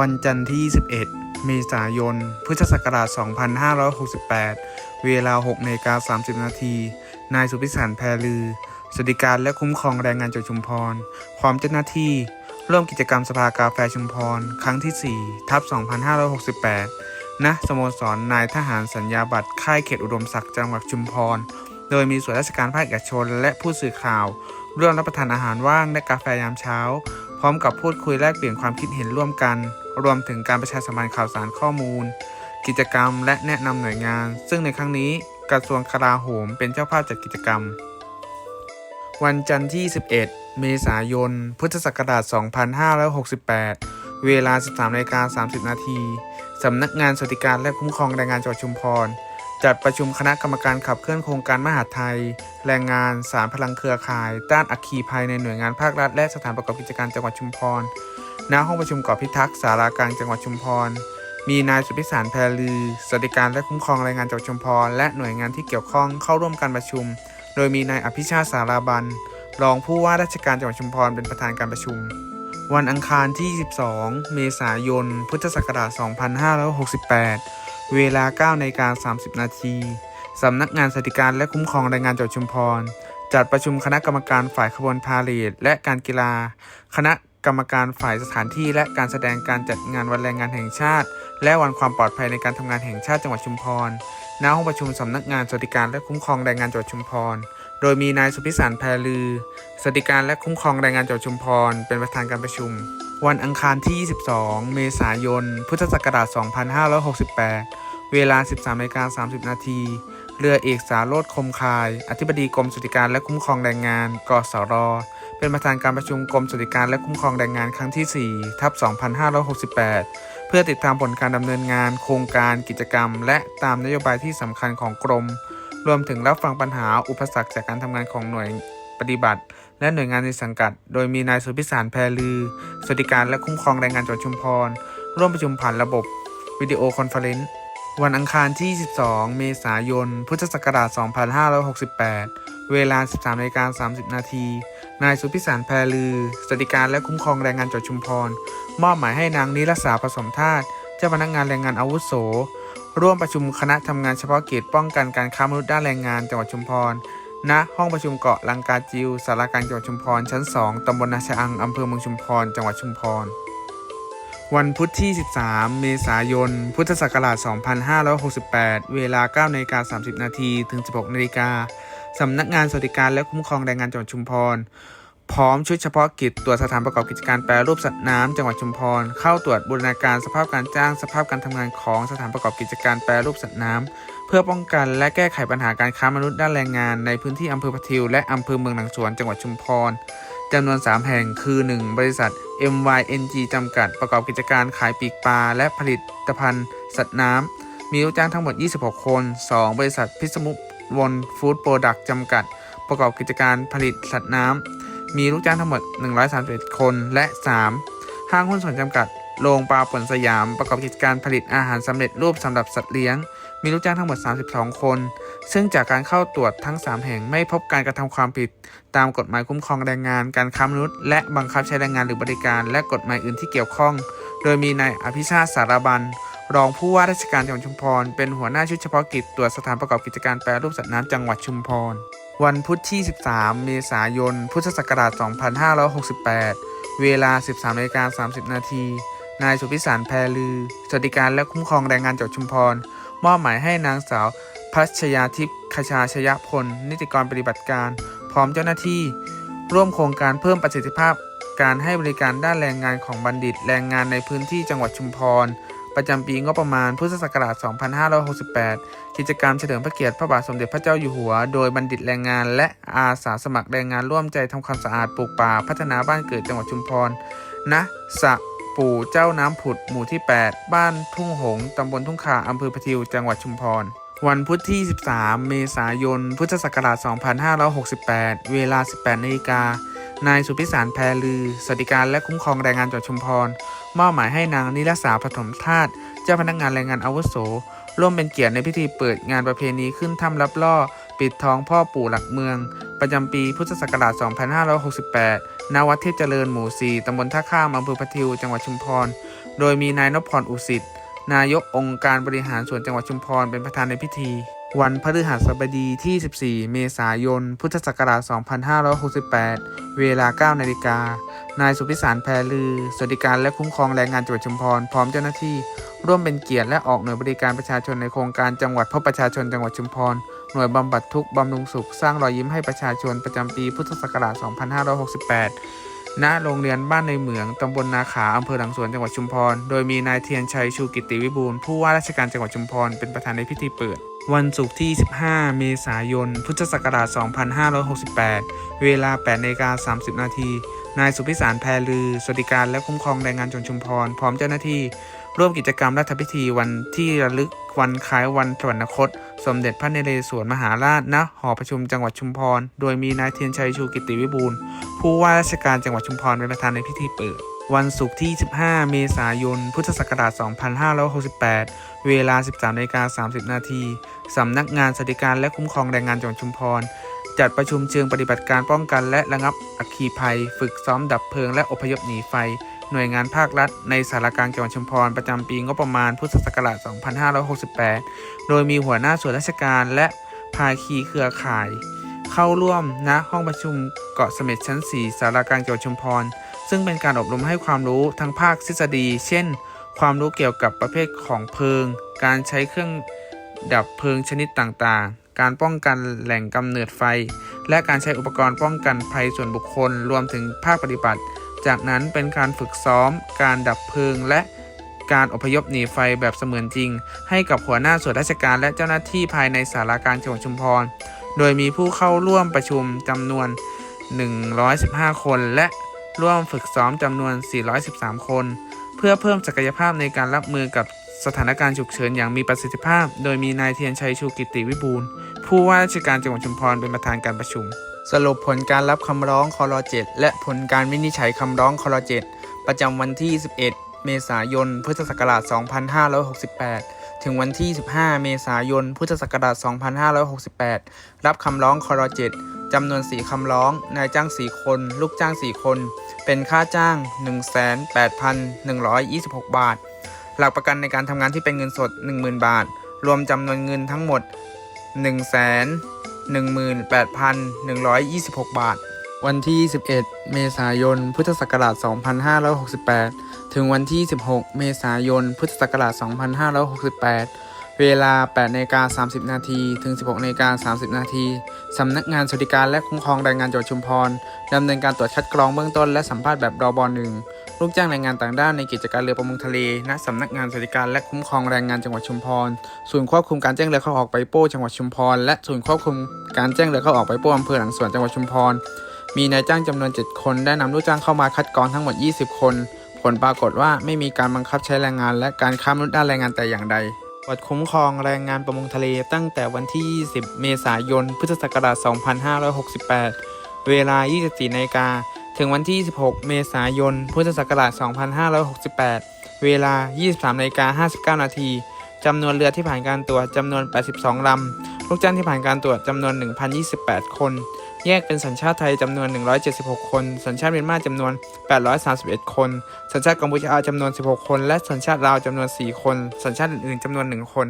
วันจันทร์ที่ 21 เมษายน พุทธศักราช 2568 เวลา6นาฬิกา30 นาที นายสุพิสารแพรลือ สวัสดิการและคุ้มครองแรงงานจากชุมพร พร้อมเจ้าหน้าที่ ร่วมกิจกรรมสภากาแฟชุมพร ครั้งที่ 4 ทับ 2568 ณ สโมสรนายทหารสัญญาบัตรค่ายเขตอุดมศักดิ์จังหวัดชุมพร โดยมีส่วนราชการภาคเอกชน และผู้สื่อข่าวร่วมรับประทานอาหารว่างและกาแฟยามเช้า พร้อมกับพูดคุยแลกเปลี่ยนความคิดเห็นร่วมกัน รวมถึงการประชาสัมพันธ์ข่าวสารข้อมูล กิจกรรม และแนะนำหน่วยงาน ซึ่งในครั้งนี้กระทรวงกลาโหมเป็นเจ้าภาพจัดกิจกรรม วันจันทร์ที่ 11 เมษายน พุทธศักราช 2568 เวลา 13นาฬิกา30 นาที สำนักงานสวัสดิการและคุ้มครองแรงงานจังหวัดชุมพร จัดประชุมคณะกรรมการขับเคลื่อนโครงการมหาดไทย แรงงานสารพลังเครือข่ายด้านอัคคีภัยในหน่วยงานภาครัฐและสถานประกอบกิจการจังหวัดชุมพร ณ ห้องประชุมเกาะพิทักษ์สารากลางจังหวัดชุมพร มีนายสุพิสารแพรลือ สวัสดิการและคุ้มครองแรงงานจังหวัดชุมพร และหน่วยงานที่เกี่ยวข้องเข้าร่วมการประชุม โดยมีนายอภิชาติสาราบัน รองผู้ว่าราชการจังหวัดชุมพรเป็นประธานการประชุม วันอังคารที่12เมษายน พุทธศักราช 2568 เวลา9นาฬิกา30 นาทีสำนักงานสวัสดิการและคุ้มครองแรงงานจังหวัดชุมพร จัดประชุมคณะกรรมการฝ่ายขบวนพาเหรดและการกีฬา คณะกรรมการฝ่ายสถานที่และการแสดงการจัดงานวันแรงงานแห่งชาติ และวันความปลอดภัยในการทำงานแห่งชาติจังหวัดชุมพรณห้องประชุมสำนักงานสวัสดิการและคุ้มครองแรงงานจังหวัดชุมพร โดยมีนายสุพิสารแพรลือ สวัสดิการและคุ้มครองแรงงานจังหวัดชุมพร เป็นประธานการประชุม วันอังคารที่ 22 เมษายน พุทธศักราช 2568 เวลา 13นาฬ30 นาที เรือเอกสารโรธคมคาย อธิบดีกรมสวัสดิการและคุ้มครองแรงงาน กสร เป็นประธานการประชุมกรมสวัสดิการและคุ้มครองแรงงานครั้งที่ 4 ทับ 2568 เพื่อติดตามผลการดำเนินงาน โครงการกิจกรรม และตามนโยบายที่สำคัญของกรม รวมถึงรับฟังปัญหาอุปสรรคจากการทำงานของหน่วยปฏิบัติ และหน่วยงานในสังกัด โดยมีนายสุพิสารแพรลือ สวัสดิการและคุ้มครองแรงงานจังหวัดชุมพร ร่วมประชุมผ่านระบบวิดีโอคอนเฟอเรนซ์วันอังคารที่12เมษายน พุทธศักราช 2568 เวลา 13นาฬิกา30 นาที นายสุพิสารแพรลือ สวัสดิการและคุ้มครองแรงงานจังหวัดชุมพร มอบหมายให้นางนิรสาผสมธาตุ เจ้าพนักงานแรงงานอาวุโส ร่วมประชุมคณะทำงานเฉพาะกิจป้องกันการค้ามนุษย์ด้านแรงงานจังหวัดชุมพร ณ ห้องประชุมเกาะลังกาจิวสารกางจังหวัดชุมพร ชั้น 2 ตำบลนาชะอัง อำเภอเมืองชุมพร จังหวัดชุมพร วันพุธที่ 13 เมษายน พุทธศักราช 2568 เวลา9นาฬิกา30 นาทีถึง 16นาฬิกาสำนักงานสวัสดิการและคุ้มครองแรงงานจังหวัดชุมพร พร้อมชุดเฉพาะกิจตรวจสถานประกอบกิจการแปรรูปสัตว์น้ำจังหวัดชุมพร เข้าตรวจบูรณาการสภาพการจ้างสภาพการทำงานของสถานประกอบกิจการแปรรูปสัตว์น้ำเพื่อป้องกันและแก้ไขปัญหาการค้ามนุษย์ด้านแรงงานในพื้นที่อำเภอพะทิวและอำเภอเมืองหลังสวนจังหวัดชุมพรจำนวน 3 แห่งคือ 1. บริษัท MYNG จำกัด ประกอบกิจการขายปีกปลาและผลิตภัณฑ์ สัตว์น้ำมีลูกจ้างทั้งหมด 26 คน 2. บริษัทพิสมุวนฟู้ดโปรดักต์จำกัด ประกอบกิจการผลิตสัตว์น้ำ มีลูกจ้างทั้งหมด 131 คน และ 3. ห้างหุ้นส่วนจำกัด โรงปลาป่นสยาม ประกอบกิจการผลิตอาหารสำเร็จรูปสำหรับสัตว์เลี้ยง มีลูกจ้างทั้งหมด 32 คน ซึ่งจากการเข้าตรวจทั้ง 3 แห่งไม่พบการกระทำความผิด ตามกฎหมายคุ้มครองแรงงาน การค้ามนุษย์ และบังคับใช้แรงงานหรือบริการ และกฎหมายอื่นที่เกี่ยวข้อง โดยมีนายอภิชาติสารบัน รองผู้ว่าราชการจังหวัดชุมพร เป็นหัวหน้าชุดเฉพาะกิจตรวจสถานประกอบกิจการแปรรูปสัตว์น้ำจังหวัดชุมพร วันพุธที่ 13 เมษายน พุทธศักราช 2568 เวลา 13นาฬิกา30 นาที นายสุพิสารแพรลือ สวัสดิการและคุ้มครองแรงงานจังหวัดชุมพร มอบหมายให้นางสาว พัชยาทิพย์คชาชยพล นิติกรปฏิบัติการ พร้อมเจ้าหน้าที่ ร่วมโครงการเพิ่มประสิทธิภาพ การให้บริการด้านแรงงานของบัณฑิต แรงงานในพื้นที่จังหวัดชุมพร ประจำปีงบประมาณพุทธศักราช 2568 กิจกรรมเฉลิมพระเกียรติพระบาทสมเด็จพระเจ้าอยู่หัว โดยบัณฑิตแรงงานและอาสาสมัครแรงงานร่วมใจทำความสะอาดปลูกป่าพัฒนาบ้านเกิดจังหวัดชุมพรณสะปู่เจ้าน้ำผุดหมู่ที่ 8 บ้านทุ่งหงส์ตำบลทุ่งขาอำเภอพะทิวจังหวัดชุมพร วันพุธที่ 13 เมษายน พุทธศักราช 2568 เวลา 18นาฬิกานายสุพิสารแพรลือ สวัสดิการและคุ้มครองแรงงานจังหวัดชุมพร มอบหมายให้นางนิรสาปฐมธาตุเจ้าพนักงานแรงงานอาวุโส ร่วมเป็นเกียรติในพิธีเปิดงานประเพณีขึ้นถ้ำรับล่อ ปิดทองพ่อปู่หลักเมือง ประจำปีพุทธศักราช 2568 ณ วัดเทพเจริญหมู่ 4 ตำบลท่าข้ามอำเภอพะทิวจังหวัดชุมพร โดยมีนายนพพรอุสิตนายกองค์การบริหารส่วนจังหวัดชุมพรเป็นประธานในพิธี วันพฤหัสบดีที่ 14 เมษายน พุทธศักราช 2568 เวลา 9 นาฬิกา นายสุพิสารแพรลือ สวัสดิการและคุ้มครองแรงงานจังหวัดชุมพร พร้อมเจ้าหน้าที่ ร่วมเป็นเกียรติและออกหน่วยบริการประชาชนในโครงการจังหวัดพบประชาชนจังหวัดชุมพร หน่วยบำบัดทุกข์บำรุงสุข สร้างรอยยิ้มให้ประชาชนประจำปี พุทธศักราช 2568 ณโรงเรียนบ้านในเหมืองตำบลนาขาอำเภอหลังสวนจังหวัดชุมพร โดยมีนายเทียนชัยชูกิติวิบูลผู้ว่าราชการจังหวัดชุมพร เป็นประธานในพิธีเปิด วันศุกร์ที่ 15 เมษายน พุทธศักราช 2568 เวลา8นาฬิกา30 นาที นายสุพิสารแพรลือ สวัสดิการและคุ้มครองแรงงานจังหวัดชุมพร พร้อมเจ้าหน้าที่ ร่วมกิจกรรมรัฐพิธีวันที่ระลึก วันคล้ายวันสวรรคต สมเด็จพระนเรศวรมหาราชณหอประชุมจังหวัดชุมพร โดยมีนายเทียนชัยชูกิติวิบูลผู้ว่าราชการจังหวัดชุมพรเป็นประธานในพิธีเปิด วันศุกร์ที่ 15 เมษายน พุทธศักราช 2568 เวลา 13นาฬิกา30 นาทีสำนักงานสวัสดิการและคุ้มครองแรงงานจังหวัดชุมพรจัดประชุมเชิงปฏิบัติการป้องกันและระงับอัคคีภัย ฝึกซ้อมดับเพลิงและอพยพหนีไฟ หน่วยงานภาครัฐ ในสารกลางจังหวัดชุมพรประจำปีงบประมาณพุทธศักราช 2568 โดยมีหัวหน้าส่วนราชการและภาคีเครือข่าย เข้าร่วมณห้องประชุมเกาะเสม็ดชั้น 4 สารกลางจังหวัดชุมพร ซึ่งเป็นการอบรมให้ความรู้ทั้งภาคทฤษฎี เช่น ความรู้เกี่ยวกับประเภทของเพลิง การใช้เครื่องดับเพลิงชนิดต่างๆ การป้องกันแหล่งกำเนิดไฟ และการใช้อุปกรณ์ป้องกันภัยส่วนบุคคล รวมถึงภาคปฏิบัติ จากนั้นเป็นการฝึกซ้อม การดับเพลิงและการอพยพหนีไฟแบบเสมือนจริง ให้กับหัวหน้าส่วนราชการและเจ้าหน้าที่ภายในสารากลารจังหวัดชุมพร โดยมีผู้เข้าร่วมประชุมจำนวน 115 คน และร่วมฝึกซ้อมจำนวน 413 คน เพื่อเพิ่มศักยภาพในการรับมือกับสถานการณ์ฉุกเฉินอย่างมีประสิทธิภาพ โดยมีนายเทียนชัยชูกิติวิบูลผู้ว่าราชการจังหวัดชุมพรเป็นประธานการประชุม สรุปผลการรับคำร้องคอร7และผลการวินิจฉัยคำร้องคอร7ประจำวันที่ 11 เมษายน พุทธศักราช 2568 ถึงวันที่ 15 เมษายน พุทธศักราช 2568 รับคำร้องคอร7จำนวน 4 คำร้อง นายจ้าง 4 คน ลูกจ้าง 4 คน เป็นค่าจ้าง108,126 บาท หลักประกันในการทำงานที่เป็นเงินสด 10,000 บาท รวมจำนวนเงินทั้งหมด 1 0 0 0 0 18,126 บาท วันที่ 11 เมษายน พุทธศักราช 2568 ถึงวันที่ 16 เมษายน พุทธศักราช 2568 เวลา8นาฬิกา30 นาทีถึง 16นาฬิกา30 นาทีสำนักงานสวัสดิการและคุ้มครองแรงงานจังหวัดชุมพรดำเนินการตรวจคัดกรองเบื้องต้นและสัมภาษณ์แบบรอบอหนึ่งลูกจ้างแรงงานต่างด้าวในกิจการเรือประมงทะเลณสำนักงานสวัสดิการและคุ้มครองแรงงานจังหวัดชุมพรศูนย์ควบคุมการแจ้งเรือเข้าออกไปโป้จังหวัดชุมพรและศูนย์ควบคุมการแจ้งเรือเข้าออกไปโป้อำเภอหลังสวนจังหวัดชุมพรมีนายจ้างจำนวน 7 คนได้นำลูกจ้างเข้ามาคัดกรองทั้งหมด 20 คน ผลปรากฏว่าไม่มีการบังคับใช้แรงงาน และการค้ามนุษย์ด้านแรงงานแต่อย่างใด กฎคุ้มครองแรงงานประมงทะเลตั้งแต่วันที่ 20 เมษายน พุทธศักราช 2568 เวลา 24นาฬิกา ถึงวันที่ 16 เมษายน พุทธศักราช 2568 เวลา 23นาฬิกา59 นาทีจำนวนเรือที่ผ่านการตรวจจำนวน 82 ลำ ลูกจ้างที่ผ่านการตรวจจำนวน 1,028 คน แยกเป็นสัญชาติไทยจำนวน 176 คน สัญชาติเมียนมาจำนวน 831 คน สัญชาติกัมพูชาจำนวน 16 คน และสัญชาติลาวจำนวน 4 คน สัญชาติอื่นๆจำนวน 1 คน